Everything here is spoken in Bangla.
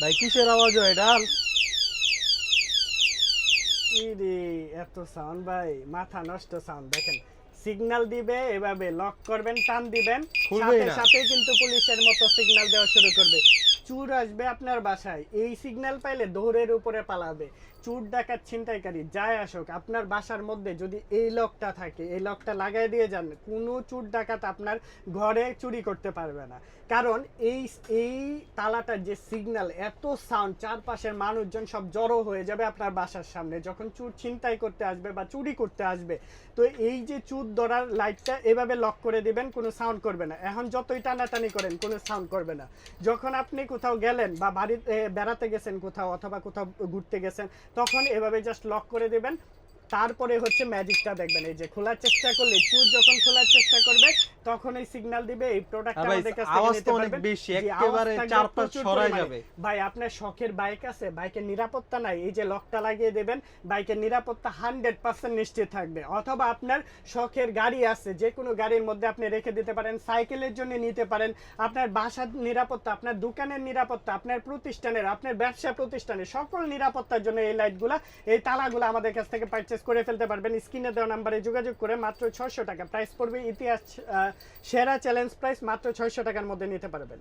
ভাই কিসের আওয়াজ হয় এটা? এত সাউন্ড ভাই মাথা নষ্ট সাউন্ড দেখেন। সিগন্যাল দিবে এভাবে লক করবেন টান দিবেন। সাথে সাথে কিন্তু পুলিশের মতো সিগন্যাল দেওয়া শুরু করবে। চুর আসবে আপনার বাসায় এই সিগন্যাল পাইলে দৌড়ের উপরে পালাবে। চুর ডাকাত ছিনতাইকারী যায় আসুক আপনার বাসার মধ্যে যদি এই লকটা থাকে এই লকটা লাগাই দিয়ে যান কোনো চুর ডাকাত আপনার ঘরে চুরি করতে পারবে না। কারণ এই এই তালাটার যে সিগন্যাল এত সাউন্ড চারপাশের মানুষজন সব জড়ো হয়ে যাবে আপনার বাসার সামনে। যখন চুর ছিনতাই করতে আসবে বা চুরি করতে আসবে তো এই যে চুর ধরার লাইটটা এভাবে লক করে দিবেন, কোনো সাউন্ড করবে না। এখন যতই টানাটানি করেন, কোনো সাউন্ড করবে না। যখন আপনি কোথাও গেলেন বা বাড়িতে বেড়াতে গেছেন কোথাও অথবা কোথাও ঘুরতে গেছেন, তখন এভাবে জাস্ট লক করে দিবেন। তারপরে হচ্ছে ম্যাজিকটা দেখবেন এই যে খোলার চেষ্টা করলে চুর যখন খোলার চেষ্টা করবে তখন এই সিগন্যাল দিবে এই প্রোডাক্টটা আমাদের কাছ থেকে আওয়াজ তো অনেক বেশি, একেবারে চারপাশ প্রচুর ছড়ায় যাবে। ভাই আপনার শখের বাইক আছে বাইকের নিরাপত্তা নাই এই যে লকটা লাগিয়ে দেবেন বাইকের নিরাপত্তা হান্ড্রেড পার্সেন্ট নিশ্চিত থাকবে অথবা আপনার শখের গাড়ি আছে যে কোনো গাড়ির মধ্যে আপনি রেখে দিতে পারেন সাইকেলের জন্য নিতে পারেন আপনার বাসার নিরাপত্তা আপনার দোকানের নিরাপত্তা আপনার প্রতিষ্ঠানের আপনার ব্যবসা প্রতিষ্ঠানের সকল নিরাপত্তার জন্য এই লাইটগুলা এই তালাগুলো আমাদের কাছ থেকে পারচেস করে ফেলতে পারবেন। স্ক্রিনে দেওয়া নাম্বারে যোগাযোগ করে মাত্র ছয়শো টাকা প্রাইস পড়বে। ইতিহাস সেরা চ্যালেঞ্জ প্রাইস মাত্র ছয়শো টাকার মধ্যে নিতে পারবেন।